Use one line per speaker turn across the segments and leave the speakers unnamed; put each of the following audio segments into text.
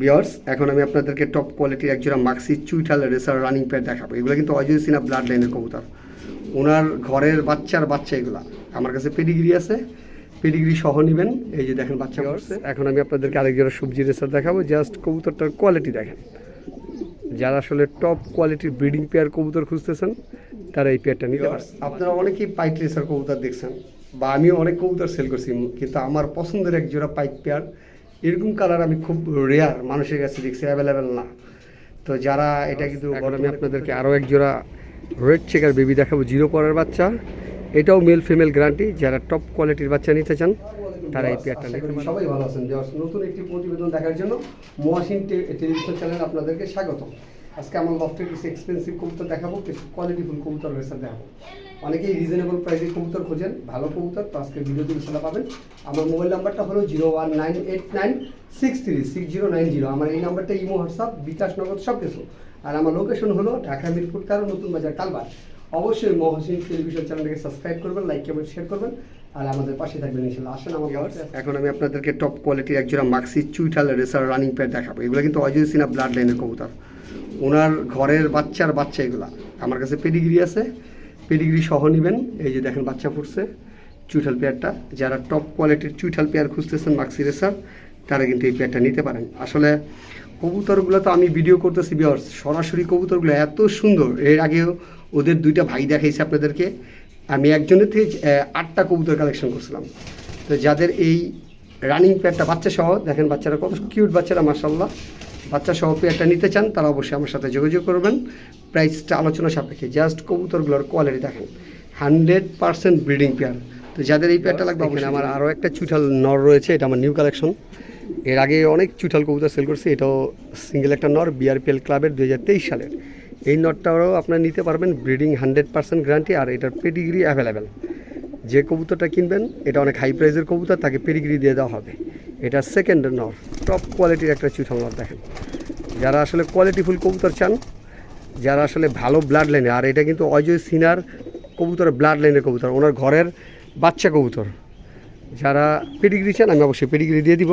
বিয়ার্স এখন আমি আপনাদেরকে টপ কোয়ালিটির একজোড়া মাক্সি চুইঠাল রেসার রানিং প্যাড দেখাবো। এগুলো কিন্তু অজয় সিনহা ব্লাড লাইনের কবুতর। ওনার ঘরের বাচ্চার বাচ্চা এগুলা। আমার কাছে পেডিগ্রি আছে। পেডিগ্রি সহ নেবেন। এই যে দেখেন বাচ্চা এখন আমি আপনাদেরকে আরেক জোড়া সবজি রেসার দেখাবো। জাস্ট কবুতরটার কোয়ালিটি দেখেন। যারা আসলে টপ কোয়ালিটির ব্রিডিং পেয়ার কবুতর খুঁজতেছেন তারা এই পেয়ারটা নিতে পারেন আপনারা অনেকেই পাইট রেসার কবুতর দেখছেন বা আমিও অনেক কবুতর সেল করছি কিন্তু আমার পছন্দের এক জোড়া পাইট পেয়ার এরকম কালার আমি খুব রেয়ার মানুষের কাছে দেখছি অ্যাভেলেবেল না। তো যারা এটা কিন্তু গরমে আমি আপনাদেরকে আরও এক জোড়া রেড চেকার বেবি দেখাবো জিরো পরের বাচ্চা। এটাও মেল ফিমেল গ্যারান্টি যারা টপ কোয়ালিটির বাচ্চা নিতে চান তারা এই পেয়ারটা নিতে সবাই ভালো আছেন। নতুন একটি প্রতিবেদন দেখার জন্য মহাসিন টেলিভিশন চ্যানেল আপনাদেরকে স্বাগত আজকে আমার লফটে কিছু এক্সপেন্সিভ কবুতর দেখাবো কিছু কোয়ালিটিফুল কবুতর রয়েছে দেখাবো। অনেকেই রিজনেবল প্রাইসে কবুতর খোঁজেন ভালো কবুতর তো আজকে ভিডিওতে ইনশাল্লাহ পাবেন। আমার মোবাইল নাম্বারটা হলো zero one nine eight nine six three six zero nine zero আমার এই নাম্বারটা ইমো হোয়াটসঅ্যাপ বিকাশ নগদ সব কিছু আর আমার লোকেশন হলো ঢাকা মিরপুর তেরো নতুন বাজার কালবার অবশ্যই মহাসিন টেলিভিশন চ্যানেলটাকে সাবস্ক্রাইব করবেন লাইক কমেন্ট শেয়ার করবেন। আর আমাদের পাশে থাকবেন ইনশাল্লাহ আসেন আমার এখন আমি আপনাদেরকে টপ কোয়ালিটির একজোড়া মাক্সি চুইঠাল রেসার রানিং প্যাড দেখাবো। এগুলো কিন্তু অজয় সিনহা ব্লাড লাইনের কবুতর। ওনার ঘরের বাচ্চার বাচ্চা এগুলা। আমার কাছে পেডিগ্রি আছে। পেডিগ্রি সহ নেবেন। এই যে দেখেন বাচ্চা ফুটছে, চুইঠাল পেয়ারটা। যারা টপ কোয়ালিটির চুইঠাল পেয়ার খুঁজতেছেন মাক্সি রেসার তারা কিন্তু এই পেয়ারটা নিতে পারেন। আসলে কবুতরগুলো তো আমি ভিডিও করতেছি বিয়ার্স সরাসরি কবুতরগুলো এত সুন্দর। এর আগেও ওদের দুইটা ভাই দেখাইছে আপনাদেরকে। আমি একজনের থেকে আটটা কবুতর কালেকশন করছিলাম। তো যাদের এই রানিং পেয়ারটা বাচ্চা সহ, দেখেন বাচ্চারা কত কিউট বাচ্চারা মার্শাল্লাহ বাচ্চা সহ পেয়ারটা নিতে চান, তারা অবশ্যই আমার সাথে যোগাযোগ করবেন। প্রাইসটা আলোচনা সাপেক্ষে জাস্ট কবুতরগুলোর কোয়ালিটি দেখেন। Hundred percent breeding pair. তো যাদের এই পেয়ারটা লাগবে, এখানে আমার আরও একটা চুঠাল নর রয়েছে, এটা আমার নিউ কালেকশন। এর আগে অনেক চুঠাল কবুতর সেল করছি, এটাও সিঙ্গেল একটা নর বিআরপিএল ক্লাবের দু হাজার তেইশ সালের। এই নটটাও আপনারা নিতে পারবেন ব্রিডিং হান্ড্রেড পার্সেন্ট গ্যারান্টি আর এটার পেডিগ্রি অ্যাভেলেবেল যে কবুতরটা কিনবেন, এটা অনেক হাই প্রাইজের কবুতর, তাকে পেডিগ্রি দিয়ে দেওয়া হবে। এটা সেকেন্ড নর টপ কোয়ালিটির একটা চুঠাল নর দেখেন। যারা আসলে কোয়ালিটিফুল কবুতর চান, যারা আসলে ভালো ব্লাড লাইনে আর এটা কিন্তু অজয় সিনার কবুতরের ব্লাড লাইনের কবুতর, ওনার ঘরের বাচ্চা কবুতর। যারা পেডিগ্রি চান, আমি অবশ্যই পেডিগ্রি দিয়ে দিব।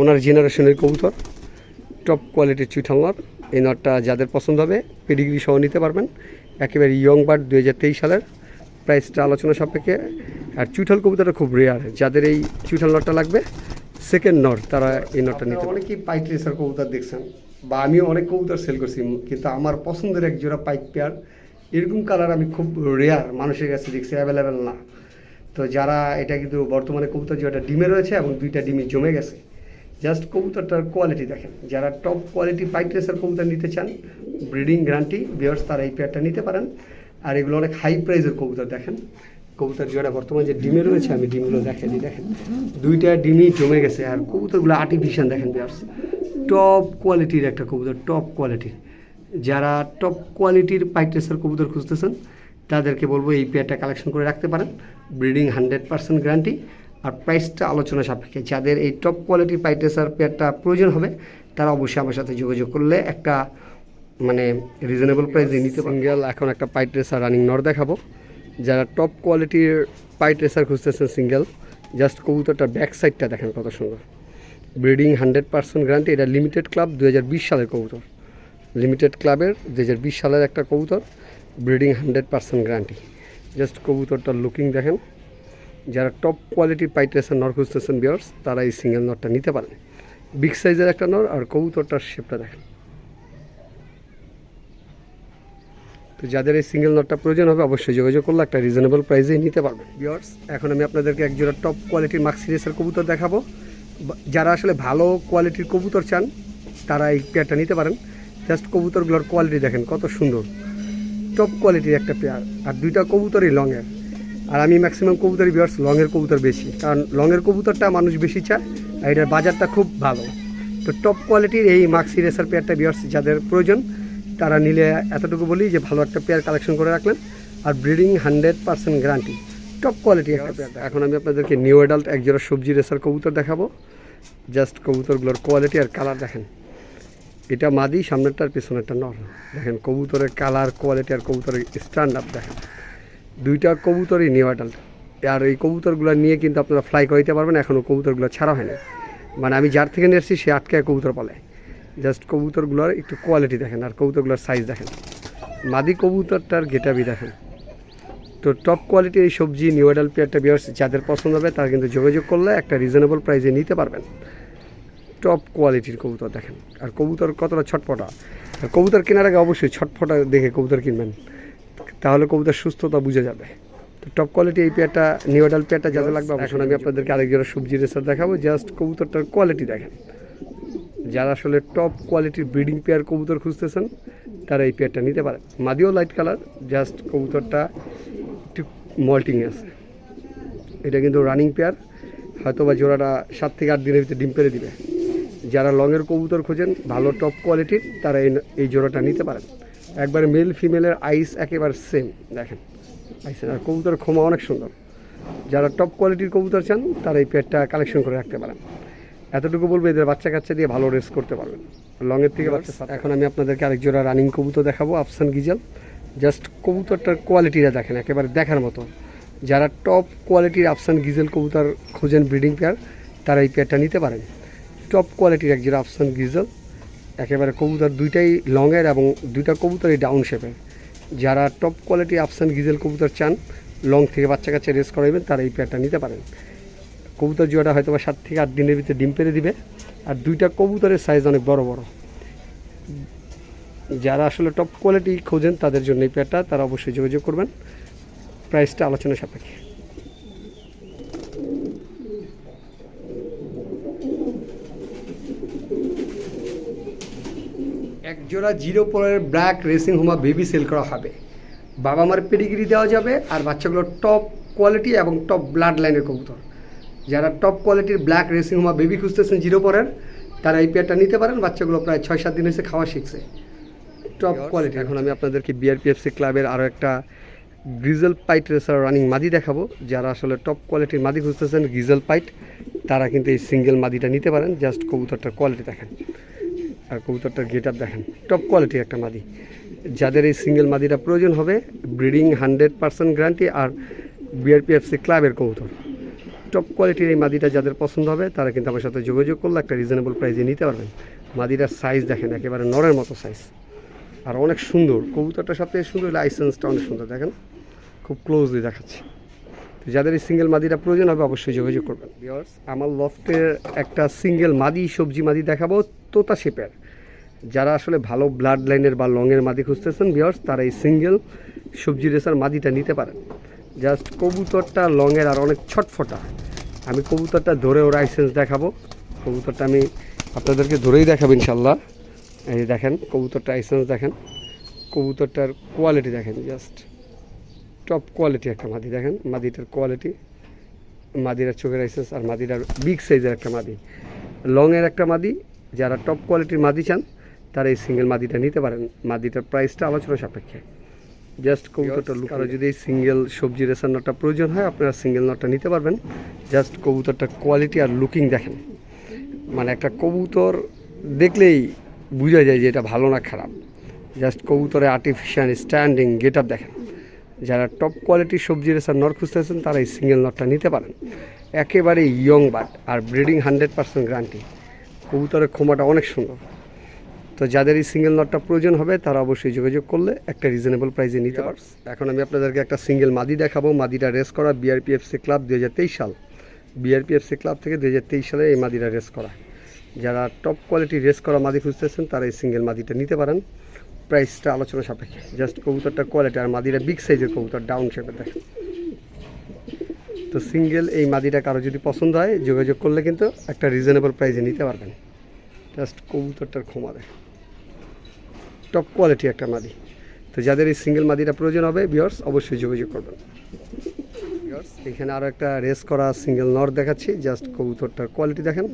ওনার জেনারেশনের কবুতর টপ কোয়ালিটির চুইঠাল নট এই নটটা যাদের পছন্দ হবে পেডিগ্রি সহ নিতে পারবেন। একেবারে ইয়ং বার্ড দু হাজার তেইশ সালের। প্রাইসটা আলোচনা সাপেক্ষে। আর চুইঠাল কবুতরটা খুব রেয়ার যাদের এই চুইঠাল নটটা লাগবে সেকেন্ড নট তারা এই নটটা নিতে অনেকেই পাইক রেসার কবুতর দেখছেন বা আমিও অনেক কবুতর সেল করছি কিন্তু আমার পছন্দের এক জোড়া পাইট পেয়ার এরকম কালার আমি খুব রেয়ার মানুষের কাছে দেখছি অ্যাভেলেবেল না। তো যারা এটা কিন্তু বর্তমানে কবুতর যেটা ডিমে রয়েছে এবং দুইটা ডিমে জমে গেছে জাস্ট কবুতরটার কোয়ালিটি দেখেন। যারা টপ কোয়ালিটি পাইক রেসার কবুতর নিতে চান ব্রিডিং গ্যারান্টি বিয়ার্স তারা এই পেয়ারটা নিতে পারেন। আর এগুলো অনেক হাই প্রাইসের কবুতর, দেখেন। কবুতর যেটা বর্তমানে যে ডিমে রয়েছে, আমি ডিমগুলো দেখেন দেখেন। দুইটা ডিমই জমে গেছে, আর কবুতরগুলো আর্টিফিশিয়াল দেখেন বিয়ার্স টপ কোয়ালিটির একটা কবুতর টপ কোয়ালিটির যারা টপ কোয়ালিটির পাইট রেসার কবুতর খুঁজতেছেন, তাদেরকে বলব এই পেয়ারটা কালেকশন করে রাখতে পারেন। ব্রিডিং হান্ড্রেড পার্সেন্ট গ্যারান্টি আর প্রাইসটা আলোচনা সাপেক্ষে, যাদের এই টপ কোয়ালিটির পাইট রেসার পেয়ারটা প্রয়োজন হবে, তারা অবশ্যই আমার সাথে যোগাযোগ করলে একটা মানে রিজনেবল প্রাইসে নিতে সিঙ্গেল এখন একটা পাইট রেসার রানিং নর দেখাবো। যারা টপ কোয়ালিটির পাইট রেসার খুঁজতেছেন সিঙ্গেল জাস্ট কবুতরটার ব্যাক সাইডটা দেখেন কত সুন্দর। ব্রিডিং হান্ড্রেড পার্সেন্ট গ্যারান্টি এটা লিমিটেড ক্লাব দু হাজার বিশ সালের কবুতর। লিমিটেড ক্লাবের দু হাজার বিশ সালের একটা কবুতর breeding hundred percent guarantee just কবুতরটার looking দেখেন। যারা টপ কোয়ালিটির পাইট রেসার নর খুঁজতেছেন বিয়ার্স তারা এই সিঙ্গেল নরটা নিতে পারেন। বিগ সাইজের একটা নর আর কবুতরটার শেপটা দেখেন। তো যাদের এই সিঙ্গেল নটটা প্রয়োজন হবে, অবশ্যই যোগাযোগ করলে একটা রিজনেবল প্রাইসেই নিতে পারবেন বিয়ার্স এখন আমি আপনাদেরকে একজোড়া টপ কোয়ালিটির মাক্স সিরিজের কবুতর দেখাবো। যারা আসলে ভালো কোয়ালিটির কবুতর চান, তারা এই পেয়ারটা নিতে পারেন। জাস্ট কবুতরগুলোর কোয়ালিটি দেখেন, কত সুন্দর। টপ কোয়ালিটির একটা পেয়ার আর দুইটা কবুতরই লংয়ের আর আমি ম্যাক্সিমাম কবুতরই বিয়ার্স লংয়ের কবুতর বেশি, কারণ লংয়ের কবুতরটা মানুষ বেশি চায়, আর এটার বাজারটা খুব ভালো। তো টপ কোয়ালিটির এই মাক্সি রেসার পেয়ারটা বিয়ার্স যাদের প্রয়োজন তারা নিলে এতটুকু বলি যে ভালো একটা পেয়ার কালেকশন করে রাখলেন। আর breeding hundred percent guarantee top quality একটা পেয়ার এখন আমি আপনাদেরকে নিউ অ্যাডাল্ট একজোড়া সবজি রেসার কবুতর দেখাবো। জাস্ট কবুতরগুলোর কোয়ালিটি আর কালার দেখেন। এটা মাদি সামনেরটার পিছনেরটা নর। দেখেন কবুতরের কালার কোয়ালিটি আর কবুতরের স্ট্যান্ড আপ দেখেন। দুইটা কবুতরই নিউ অ্যাডাল্ট আর এই কবুতরগুলো নিয়ে কিন্তু আপনারা ফ্লাই করাইতে পারবেন এখনও কবুতরগুলো ছাড়া হয় না মানে আমি যার থেকে নিয়ে এসেছি সে আটকে কবুতর পালে জাস্ট কবুতরগুলোর একটু কোয়ালিটি দেখেন আর কবুতরগুলোর সাইজ দেখেন। মাদি কবুতরটার গেটাবি দেখেন। তো টপ কোয়ালিটির এই সবজি নিউ অ্যাডাল পেয়ারটা বিয়ার্স যাদের পছন্দ হবে তারা কিন্তু যোগাযোগ করলে একটা রিজনেবল প্রাইসে নিতে পারবেন। টপ কোয়ালিটির কবুতর দেখেন। আর কবুতর কতটা ছটফটা? আর কবুতর কেনার আগে অবশ্যই ছটফটা দেখে কবুতর কিনবেন। তাহলে কবুতর সুস্থতা বুঝে যাবে। তো টপ কোয়ালিটি এই পেয়ারটা নিউ অ্যাডাল পেয়ারটা যাদের লাগবে এখন আমি আপনাদেরকে আরেকজনের সবজি রেসার দেখাবো। জাস্ট কবুতরটার কোয়ালিটি দেখেন। যারা আসলে টপ কোয়ালিটির ব্রিডিং পেয়ার কবুতর খুঁজতেছেন, তারা এই পেয়ারটা নিতে পারে। মাদিও লাইট কালার জাস্ট কবুতরটা একটু মল্টিং আছে। এটা কিন্তু রানিং পেয়ার হয়তো বা জোড়াটা সাত থেকে আট দিনের ভিতরে ডিম পেরে দিবে। যারা লংয়ের কবুতর খোঁজেন, ভালো টপ কোয়ালিটির তারা এই এই জোড়াটা নিতে পারেন। একবার মেল ফিমেলের আইস একেবারে সেম দেখেন। আইস আর কবুতর ক্ষমা অনেক সুন্দর। যারা টপ কোয়ালিটির কবুতর চান, তারা এই পেয়ারটা কালেকশন করে রাখতে পারেন। এতটুকু বলব, এদের বাচ্চা কাচ্চা দিয়ে ভালো রেস করতে পারবেন। লংয়ের থেকে বাচ্চা এখন আমি আপনাদেরকে আরেক জোড়া রানিং কবুতর দেখাবো আফসান গিজাল জাস্ট কবুতরটার কোয়ালিটিটা দেখেন, একেবারে দেখার মতো। যারা টপ কোয়ালিটির আফসান গিজেল কবুতর খোঁজেন ব্রিডিং পেয়ার তারা এই পেয়ারটা নিতে পারেন। টপ কোয়ালিটির এক জোড়া আফসান গিজেল একেবারে কবুতর দুইটাই লংয়ের এবং দুইটা কবুতরই ডাউন শেপের যারা টপ কোয়ালিটি আফসান গিজেল কবুতর চান লং থেকে বাচ্চা কাচ্চা রেস করাবেন তারা এই পেয়ারটা নিতে পারেন। কবুতর জোড়াটা হয়তো বা সাত থেকে আট দিনের ভিতরে ডিম পেরে দিবে। আর দুইটা কবুতরের সাইজ অনেক বড় বড়। যারা আসলে টপ কোয়ালিটি খোঁজেন তাদের জন্য এই পেয়ারটা তারা অবশ্যই যোগাযোগ করবেন। প্রাইসটা আলোচনা সাপেক্ষে। এক জোড়া জিরো পরের black racing homer baby sale করা হবে। বাবা মার পেডিগ্রি দেওয়া যাবে আর বাচ্চাগুলো টপ কোয়ালিটি এবং টপ ব্লাড লাইনের কবুতর। যারা টপ কোয়ালিটির ব্ল্যাক রেসিং হোমা বেবি খুঁজতেছেন জিরো পরের তারা এই পেয়ারটা নিতে পারেন বাচ্চাগুলো প্রায় ছয় সাত দিন হয়েছে খাওয়া শিখছে। টপ কোয়ালিটি এখন আমি আপনাদেরকে বিআরপিএফসি ক্লাবের আরও একটা গ্রিজেল পাইট রেসার রানিং মাদি দেখাবো। যারা আসলে টপ কোয়ালিটির মাদি খুঁজতেছেন গ্রিজেল পাইট তারা কিন্তু এই সিঙ্গেল মাদিটা নিতে পারেন। জাস্ট কবুতরটার কোয়ালিটি দেখেন। আর কবুতরটার গেট আপ দেখেন। টপ কোয়ালিটির একটা মাদি। যাদের এই সিঙ্গেল মাদিটা প্রয়োজন হবে ব্রিডিং হান্ড্রেড পার্সেন্ট গ্যারান্টি আর বিআরপিএফসি ক্লাবের কবুতর। টপ কোয়ালিটির এই মাদিটা যাদের পছন্দ হবে, তারা কিন্তু আমার সাথে যোগাযোগ করলে একটা রিজনেবল প্রাইসে নিতে পারবেন। মাদিটার সাইজ দেখেন, একেবারে নরের মতো সাইজ আর অনেক সুন্দর। কবুতরটা সবথেকে সুন্দর লাইসেন্সটা অনেক সুন্দর, দেখেন। খুব ক্লোজলি দেখাচ্ছি। তো যাদের এই সিঙ্গেল মাদিটা প্রয়োজন হবে, অবশ্যই যোগাযোগ করবেন। বিয়ার্স আমার লফটের একটা সিঙ্গেল মাদি, সবজি মাদি দেখাবো তোতা শেপের যারা আসলে ভালো ব্লাড লাইনের বা লংয়ের মাদি খুঁজতেছেন বিয়ার্স তারা এই সিঙ্গেল সবজি রেসার মাদিটা নিতে পারেন। জাস্ট কবুতরটা লংয়ের আর অনেক ছটফটা। আমি কবুতরটা ধরে ওর লাইসেন্স দেখাবো। কবুতরটা আমি আপনাদেরকে ধরেই দেখাবো ইনশাল্লাহ। এই দেখেন, কবুতরটা লাইসেন্স দেখেন। কবুতরটার কোয়ালিটি দেখেন, জাস্ট টপ কোয়ালিটি একটা মাদি। দেখেন, মাদিটার কোয়ালিটি মাদিরার চোখের লাইসেন্স আর মাদিরার বিগ সাইজের একটা মাদি। লংয়ের একটা মাদি, যারা টপ কোয়ালিটির মাদি চান, তারা এই সিঙ্গেল মাদিটা নিতে পারেন। মাদিটার প্রাইসটা আলোচনা সাপেক্ষে। জাস্ট কবুতরটা লুক আর যদি এই সিঙ্গেল সবজি রেসার নটটা প্রয়োজন হয় আপনারা সিঙ্গেল নটটা নিতে পারবেন। জাস্ট কবুতরটা কোয়ালিটি আর লুকিং দেখেন। মানে একটা কবুতর দেখলেই বোঝা যায় যে এটা ভালো না খারাপ। জাস্ট কবুতরে আর্টিফিশিয়াল স্ট্যান্ডিং গেট আপ দেখেন। যারা টপ কোয়ালিটির সবজি রেসার নট খুঁজতেছেন তারা এই সিঙ্গেল নটটা নিতে পারেন। একেবারে ইয়ং বাট আর ব্রিডিং হান্ড্রেড পার্সেন্ট গ্যারান্টি কবুতরের ক্ষমাটা অনেক সুন্দর। তো যাদের এই সিঙ্গেল নটটা প্রয়োজন হবে তারা অবশ্যই যোগাযোগ করলে একটা রিজনেবল প্রাইসে নিতে পারস এখন আমি আপনাদেরকে একটা সিঙ্গেল মাদি দেখাবো। মাদিটা রেস করা বিআরপিএফসি ক্লাব দু হাজার তেইশ সাল। বিআরপিএফসি ক্লাব থেকে দু হাজার তেইশ সালে এই মাদিটা রেস করা। যারা টপ কোয়ালিটি রেস করা মাদি খুঁজতেছেন তারা এই সিঙ্গেল মাদিটা নিতে পারেন। প্রাইসটা আলোচনা সাপেক্ষে। জাস্ট কবুতরটা কোয়ালিটি আর মাদিটা বিগ সাইজের কবুতর ডাউন শেপের দেখেন। তো সিঙ্গেল এই মাদিটা কারও যদি পছন্দ হয় যোগাযোগ করলে কিন্তু একটা রিজনেবল প্রাইসে নিতে পারবেন। জাস্ট কবুতরটার ক্ষমা দেয় টপ কোয়ালিটি একটা মাদি। তো যাদের এই সিঙ্গেল মাদিটা প্রয়োজন হবে বিয়ার্স অবশ্যই যোগাযোগ করবেন। Viewers, এখানে আরও একটা রেস করা সিঙ্গেল নর দেখাচ্ছি জাস্ট কবুতরটার কোয়ালিটি দেখেন।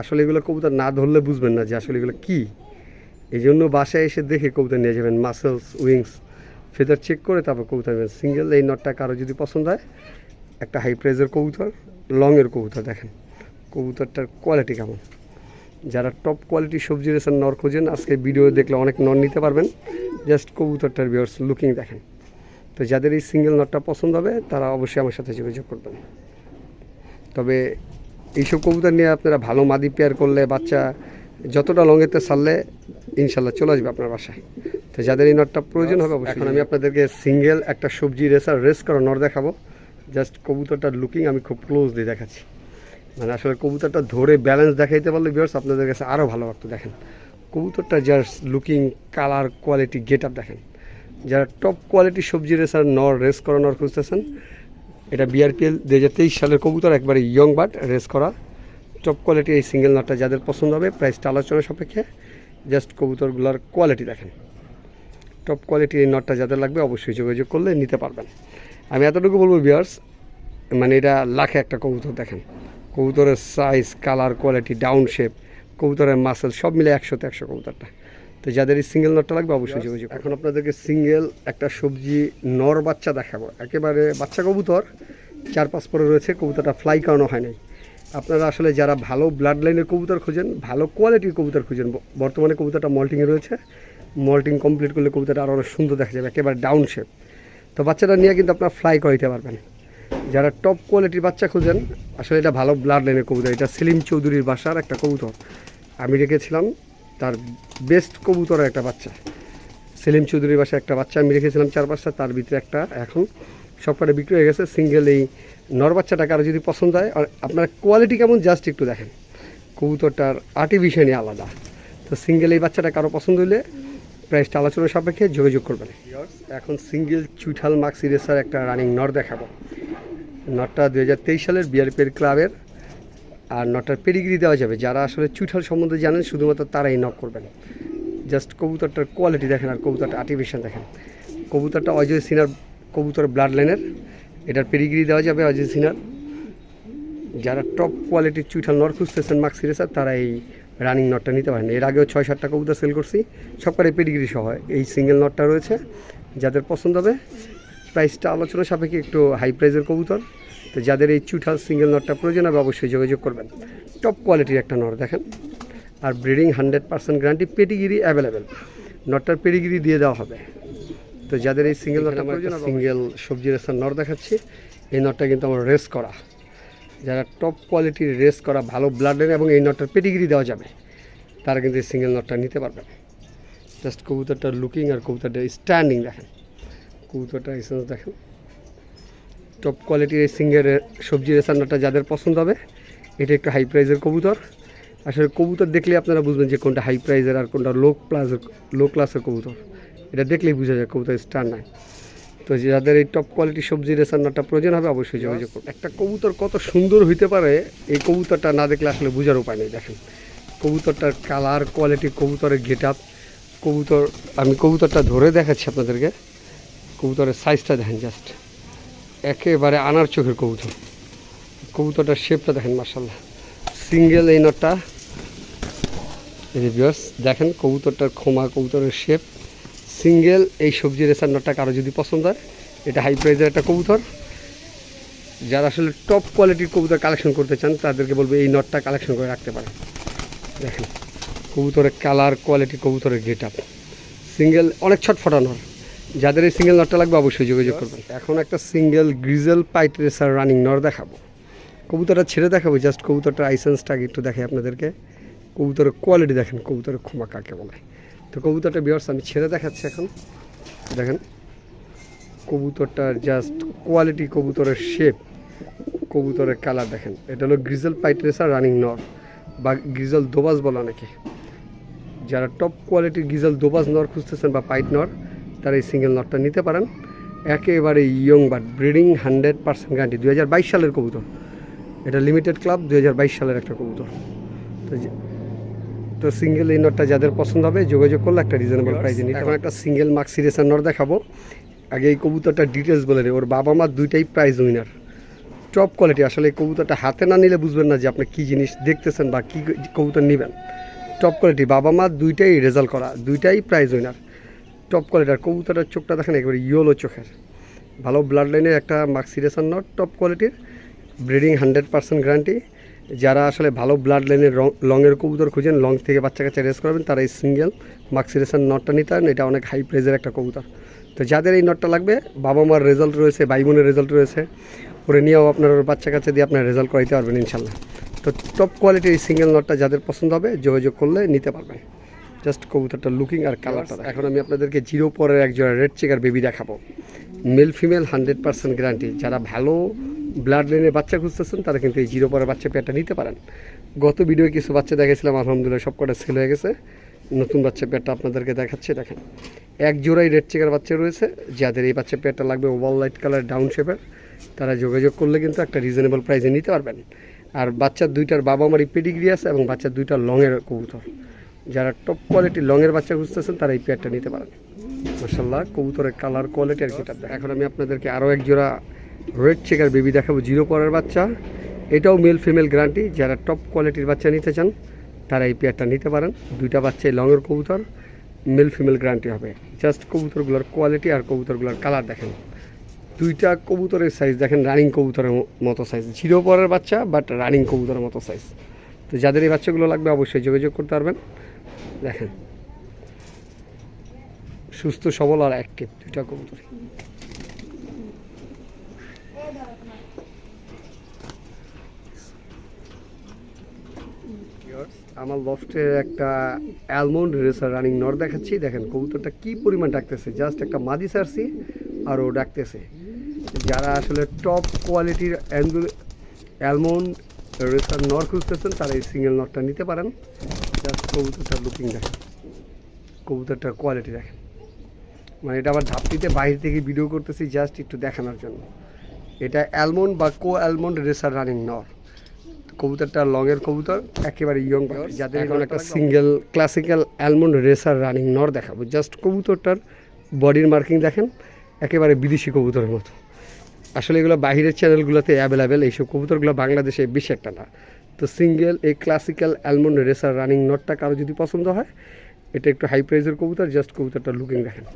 আসলে এগুলো কবুতর না ধরলে বুঝবেন না যে আসলে এগুলো কী। এই জন্য বাসায় এসে দেখে কবুতর নিয়ে যাবেন মাসেলস উইংস ফেদার চেক করে তারপর কবুতর নেবেন। সিঙ্গেল এই নটটা কারও যদি পছন্দ হয় একটা হাই প্রাইজের কবুতর লংয়ের কবুতর দেখেন। কবুতরটার কোয়ালিটি কেমন? যারা টপ কোয়ালিটি সবজি রেসার নর খোঁজেন আজকে ভিডিও দেখলে অনেক নর নিতে পারবেন। জাস্ট কবুতরটার বিয়ার্স লুকিং দেখেন। তো যাদের এই সিঙ্গেল নটটা পছন্দ হবে তারা অবশ্যই আমার সাথে যোগাযোগ করবেন। তবে এইসব কবুতর নিয়ে আপনারা ভালো মাদি পেয়ার করলে বাচ্চা যতটা লংয়েতে সারলে ইনশাল্লাহ চলে আসবে আপনার বাসায়। তো যাদের এই নটটা প্রয়োজন হবে অবশ্যই এখন আমি আপনাদেরকে সিঙ্গেল একটা সবজি রেসার রেস করা নর দেখাবো। জাস্ট কবুতরটার লুকিং আমি খুব ক্লোজলি দেখাচ্ছি। মানে আসলে কবুতরটা ধরে ব্যালেন্স দেখাইতে পারলে বিয়ার্স আপনাদের কাছে আরও ভালো লাগতো, দেখেন। কবুতরটা just looking colour quality get up দেখেন। যারা টপ কোয়ালিটি সবজি রেসার নর রেস করা, নর খুঁজতেছেন, এটা বিআরপিএল দু হাজার তেইশ সালের কবুতর, একবারে ইয়ং বাট রেস করা। টপ কোয়ালিটি এই সিঙ্গেল নটটা যাদের পছন্দ হবে প্রাইসটা আলোচনা সাপেক্ষে জাস্ট কবুতরগুলোর কোয়ালিটি দেখেন। টপ কোয়ালিটি এই নটটা যাদের লাগবে অবশ্যই যোগাযোগ করলে নিতে পারবেন। আমি এতটুকু বলব বিয়ার্স মানে এটা লাখে একটা কবুতর দেখেন। কবুতরের size colour quality down shape কবুতরের মাসেল সব মিলে একশোতে একশো কবুতরটা। তো যাদের এই সিঙ্গেল নটটা লাগবে অবশ্যই যোগাযোগ এখন আপনাদেরকে সিঙ্গেল একটা সবজি নর বাচ্চা দেখাবো। একেবারে বাচ্চা কবুতর চার পাঁচ পরে রয়েছে কবুতরটা ফ্লাই করানো হয় নাই। আপনারা আসলে যারা ভালো ব্লাড লাইনের কবুতর খুঁজেন ভালো কোয়ালিটির কবুতর খুঁজেন বর্তমানে কবুতরটা মল্টিংয়ে রয়েছে। মল্টিং কমপ্লিট করলে কবুতরটা আরও অনেক সুন্দর দেখা যাবে একেবারে ডাউন শেপ তো বাচ্চাটা নিয়ে কিন্তু আপনারা ফ্লাই করাইতে পারবেন। যারা টপ কোয়ালিটির বাচ্চা খুঁজেন, আসলে এটা ভালো ব্লাড লাইনের কবুতর। এটা সেলিম চৌধুরীর বাসার একটা কবুতর। আমি রেখেছিলাম, তার বেস্ট কবুতরের একটা বাচ্চা। সেলিম চৌধুরীর বাসায় একটা বাচ্চা আমি রেখেছিলাম চার পাঁচটা, তার ভিতরে একটা এখন সবকটা বিক্রি হয়ে গেছে। সিঙ্গেল এই নর বাচ্চাটা কারও যদি পছন্দ হয়, আর আপনার কোয়ালিটি কেমন জাস্ট একটু দেখেন। কবুতরটার আর্টিফিশিয়ালই আলাদা। তো সিঙ্গেল এই বাচ্চাটা কারও পছন্দ হলে প্রাইসটা আলোচনার সাপেক্ষে যোগাযোগ করবেন। এখন সিঙ্গেল চুইঠাল মার্ক সিরিজের একটা রানিং নর দেখাবো। নটটা দু হাজার তেইশ সালের বিআরপির ক্লাবের আর নটার পেডিগ্রি দেওয়া যাবে। যারা আসলে চুইঠাল সম্বন্ধে জানেন, শুধুমাত্র তারাই নক করবেন। জাস্ট কবুতরটার কোয়ালিটি দেখেন আর কবুতরটা আর্টিফিশিয়াল দেখেন। কবুতরটা অজয় সিনার কবুতর ব্লাড লাইনের এটার পেডিগ্রি দেওয়া যাবে অজয় সিনার যারা টপ কোয়ালিটির চুইঠাল নর খুঁজতেছেন মার্ক সিরিজের তারা এই রানিং নটটা নিতে পারেন। এর আগেও ছয় সাতটা কবুতর সেল করছি। সবকটাই পেডিগ্রি সহ এই সিঙ্গেল নটটা রয়েছে। যাদের পছন্দ হবে প্রাইসটা আলোচনা সাপেক্ষে একটু হাই প্রাইসের কবুতর। তো যাদের এই চুঠাল সিঙ্গেল নটটা প্রয়োজন হবে অবশ্যই যোগাযোগ করবেন। টপ কোয়ালিটির একটা নট দেখেন। আর breeding hundred percent guarantee pedigree available নটটার pedigree দিয়ে দেওয়া হবে। তো যাদের এই সিঙ্গেল নটটা প্রয়োজন সিঙ্গেল সবজি রেসার নট দেখাচ্ছি। এই নটটা কিন্তু আমার রেস করা। যারা টপ কোয়ালিটির রেস করা ভালো ব্লাডের এবং এই নটটার পেটিগিরি দেওয়া যাবে তারা কিন্তু এই সিঙ্গেল নটটা নিতে পারবেন। জাস্ট কবুতরটার লুকিং আর কবুতরটা স্ট্যান্ডিং দেখেন। কবুতরটা এসেন্স দেখেন। টপ কোয়ালিটির এই সিঙ্গের সবজি রেসান্নাটা যাদের পছন্দ হবে, এটা একটা হাই প্রাইজের কবুতর। আসলে কবুতর দেখলে আপনারা বুঝবেন যে কোনটা হাই প্রাইজের আর কোনটা লো ক্লাসের লো ক্লাসের কবুতর। এটা দেখলেই বোঝা যায় কবুতর স্টার নাই। তো যাদের এই টপ কোয়ালিটির সবজি রেসান্নাটা প্রয়োজন হবে, অবশ্যই যোগাযোগ করুন। একটা কবুতর কত সুন্দর হইতে পারে, এই কবুতরটা না দেখলে আসলে বোঝার উপায় নেই, দেখেন। কবুতরটার কালার কোয়ালিটি কবুতরের গেট আপ কবুতর, আমি কবুতরটা ধরে দেখাচ্ছি আপনাদেরকে। কবুতরের সাইজটা দেখেন জাস্ট একেবারে আনার চোখের কবুতর। কবুতরটার শেপটা দেখেন মার্শাল্লাহ সিঙ্গেল এই নটটা যে দেখেন কবুতরটার খোমা কবুতরের শেপ সিঙ্গেল এই সবজি রেসার নটটা কারও যদি পছন্দ হয়, এটা হাই প্রাইজের একটা কবুতর। যারা আসলে টপ কোয়ালিটির কবুতর কালেকশন করতে চান, তাদেরকে বলব এই নটটা কালেকশন করে রাখতে পারে দেখেন, কবুতরের কালার কোয়ালিটি কবুতরের গেট আপ সিঙ্গেল অনেক ছটফটা নর যাদের এই সিঙ্গেল নটটা লাগবে অবশ্যই যোগাযোগ করবেন। এখন একটা single grizzle pied racer running নর দেখাবো। কবুতরটা ছেড়ে দেখাবো জাস্ট কবুতরটার আইসেন্সটা একটু দেখাই আপনাদেরকে। কবুতরের কোয়ালিটি দেখেন, কবুতরের ক্ষমা কাকে বলে। তো কবুতরটা বিয়ার্স আমি ছেড়ে দেখাচ্ছি এখন। দেখেন, কবুতরটার জাস্ট কোয়ালিটি কবুতরের শেপ কবুতরের কালার দেখেন। এটা হলো গ্রিজেল পাইট রেসার রানিং নর বা গ্রিজেল দোবাস বলা অনেকে। যারা টপ কোয়ালিটির গিজাল দোবাজ নর খুঁজতেছেন বা পাইট নর তারা এই সিঙ্গেল নটটা নিতে পারেন। একেবারে young but breeding hundred percent guarantee দু হাজার বাইশ সালের কবুতর। এটা লিমিটেড ক্লাব দু হাজার বাইশ সালের একটা কবুতর। তো তো সিঙ্গেল এই নটটা যাদের পছন্দ হবে যোগাযোগ করলে একটা রিজনেবল প্রাইসে নিতে এখন একটা সিঙ্গেল মার্ক সিরিয়াসের নট দেখাবো। আগে এই কবুতরটা ডিটেলস বলে দিই। ওর বাবা মা দুইটাই প্রাইজ উইনার টপ কোয়ালিটি আসলে এই কবুতরটা হাতে না নিলে বুঝবেন না যে আপনি কী জিনিস দেখতেছেন বা কী কবুতর নেবেন। টপ কোয়ালিটি বাবা মা দুইটাই রেজাল্ট করা দুইটাই প্রাইজ উইনার টপ কোয়ালিটি আর কবুতরের চোখটা দেখেন একেবারে ইয়েলো চোখের। ভালো ব্লাড লাইনের একটা মার্কসিরেশন নট টপ কোয়ালিটির ব্রিডিং হান্ড্রেড পার্সেন্ট গ্যারান্টি যারা আসলে ভালো ব্লাড লাইনের লংয়ের কবুতর খুঁজেন লং থেকে বাচ্চা কাচ্চা রেস করবেন, তারা এই সিঙ্গেল মার্কসিরেশন নটটা নিতে পারেন। এটা অনেক হাই প্রাইজের একটা কবুতর। তো যাদের এই নটটা লাগবে, বাবা মার রেজাল্ট রয়েছে, ভাই বোনের রেজাল্ট রয়েছে, ওরে নিয়েও আপনার বাচ্চা কাচ্চা দিয়ে আপনার রেজাল্ট করাইতে পারবেন ইনশাল্লাহ। তো টপ কোয়ালিটির সিঙ্গেল নটটা যাদের পছন্দ হবে, যোগাযোগ করলে নিতে পারবেন। জাস্ট কবুতরটা লুকিং আর কালারটা এখন আমি আপনাদেরকে জিরো পরের একজোড়া রেড চেকার বেবি দেখাবো। Male female hundred percent guarantee যারা ভালো ব্লাড লাইনের বাচ্চা খুঁজতেছেন তারা কিন্তু এই জিরো পরের বাচ্চা পেয়ারটা নিতে পারেন। গত ভিডিওয়ে কিছু বাচ্চা দেখেছিলাম আলহামদুলিল্লাহ সব কটা সেল হয়ে গেছে। নতুন বাচ্চা পেয়ারটা আপনাদেরকে দেখাচ্ছে দেখেন। এক জোড়াই রেড চেকার বাচ্চা রয়েছে। যাদের এই বাচ্চা পেয়ারটা লাগবে ওভাল লাইট কালার ডাউন শেপের তারা যোগাযোগ করলে কিন্তু একটা রিজনেবল প্রাইসে নিতে পারবেন। আর বাচ্চার দুইটার বাবা মারি পেডিগ্রি আছে এবং বাচ্চার দুইটা লংয়ের কবুতর। যারা টপ কোয়ালিটির লংয়ের বাচ্চা খুঁজতেছেন, তারা এই পেয়ারটা নিতে পারেন। মার্শাল্লাহ কবুতরের কালার কোয়ালিটি আর সেটা এখন আমি আপনাদেরকে আরও এক জোড়া রেড চেকার বেবি দেখাবো জিরো পরের বাচ্চা। এটাও মেল ফিমেল গ্যারান্টি যারা টপ কোয়ালিটির বাচ্চা নিতে চান, তারা এই পেয়ারটা নিতে পারেন। দুইটা বাচ্চাই লংয়ের কবুতর মেল ফিমেল গ্যারান্টি হবে। জাস্ট কবুতরগুলোর কোয়ালিটি আর কবুতরগুলোর কালার দেখেন। দুইটা কবুতরের সাইজ দেখেন রানিং কবুতরের মতো সাইজ জিরো পরের বাচ্চা বাট রানিং কবুতরের মতো সাইজ তো যাদের এই বাচ্চাগুলো লাগবে, অবশ্যই যোগাযোগ করতে পারবেন। দেখেন। সুস্থ, সবল আর অ্যাক্টিভ দুইটা কবুতর। আমার লফটের একটা অ্যালমন্ড রেসার রানিং নর দেখাচ্ছি। দেখেন, কবুতরটা কি পরিমাণ ডাকতেছে। জাস্ট একটা মাদি সারছি আর ও ডাকতেছে। যারা আসলে টপ কোয়ালিটির অ্যালমন্ড রেসার নর খুঁজতেছেন, তারা এই সিঙ্গেল নটটা নিতে পারেন। কবুতরটার লুকিং দেখেন। কবুতরটার কোয়ালিটি দেখেন। মানে এটা আবার ধাপটিতে বাইরে থেকে ভিডিও করতেছি জাস্ট একটু দেখানোর জন্য। এটা অ্যালমন্ড বা কো অ্যালমন্ড রেসার রানিং নর কবুতরটা লংয়ের কবুতর একেবারে ইয়ং যাদের এখন একটা single classical almond racer running নর দেখাবো। জাস্ট কবুতরটার বডির মার্কিং দেখেন একেবারে বিদেশি কবুতরের মতো। আসলে এগুলো বাইরের চ্যানেলগুলোতে অ্যাভেলেবেল এইসব কবুতরগুলো বাংলাদেশে বেশি একটা না। তো সিঙ্গেল এই ক্লাসিক্যাল অ্যালমন্ড রেসার রানিং নটটা কারও যদি পছন্দ হয়, এটা একটু হাই প্রাইসের কবুতর জাস্ট কবুতরটা লুকিং দেখেন।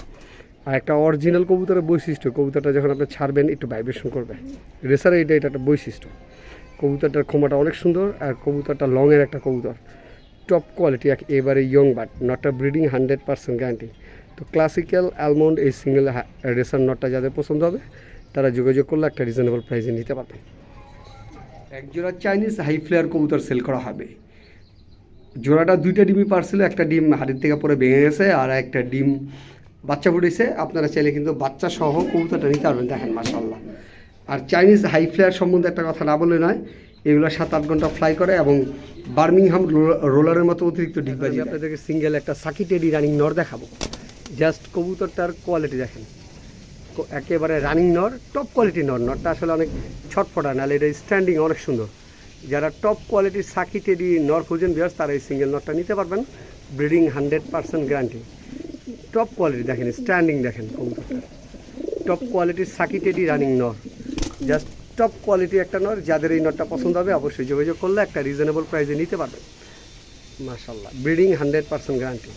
আর একটা অরিজিনাল কবুতরের বৈশিষ্ট্য, কবুতরটা যখন আপনি ছাড়বেন, একটু ভাইব্রেশন করবে। রেসারে এটা এটা একটা বৈশিষ্ট্য। কবুতরটার ক্ষমাটা অনেক সুন্দর আর কবুতরটা লংয়ের একটা কবুতর। টপ কোয়ালিটি এক এবারে ইয়ং বাট নটটা ব্রিডিং হান্ড্রেড পার্সেন্ট গ্যারান্টি তো ক্লাসিক্যাল অ্যালমন্ড এই সিঙ্গেল রেসার নটটা যাদের পছন্দ হবে, তারা যোগাযোগ করলে একটা রিজনেবল প্রাইসে নিতে পারবেন। এক জোড়া চাইনিজ হাই ফ্লেয়ার কবুতর সেল করা হবে। জোড়াটা দুইটা ডিমই পারছিল একটা ডিম হাড়ির থেকে পরে ভেঙে গেছে আর একটা ডিম বাচ্চা ফুটেছে। আপনারা চাইলে কিন্তু বাচ্চা সহ কবুতরটা নিতে পারবেন দেখেন মাসাল্লাহ আর চাইনিজ হাই ফ্লেয়ার সম্বন্ধে একটা কথা না বলে নয় এগুলো সাত আট ঘণ্টা ফ্লাই করে এবং বার্মিংহাম রোলারের মতো অতিরিক্ত ডিগবাজি আপনাদেরকে সিঙ্গেল একটা সাকি টেডি রানিং নর দেখাবো। জাস্ট কবুতরটার কোয়ালিটি দেখেন। একেবারে রানিং নর টপ কোয়ালিটি নর নরটা আসলে অনেক ছটফটা, নাহলে এটা স্ট্যান্ডিং অনেক সুন্দর। যারা টপ কোয়ালিটির সাকি টেডি নর খুঁজেন বিয়ার্স তারা এই সিঙ্গেল নরটা নিতে পারবেন। Breeding hundred percent guarantee top quality দেখেন স্ট্যান্ডিং দেখেন টপ কোয়ালিটির সাকি টেডি রানিং নর জাস্ট টপ কোয়ালিটি একটা নর যাদের এই নরটা পছন্দ হবে, অবশ্যই যোগাযোগ করলে একটা রিজনেবল প্রাইসে নিতে পারবেন। মাশাল্লাহ ব্রিডিং হান্ড্রেড পার্সেন্ট গ্যারান্টি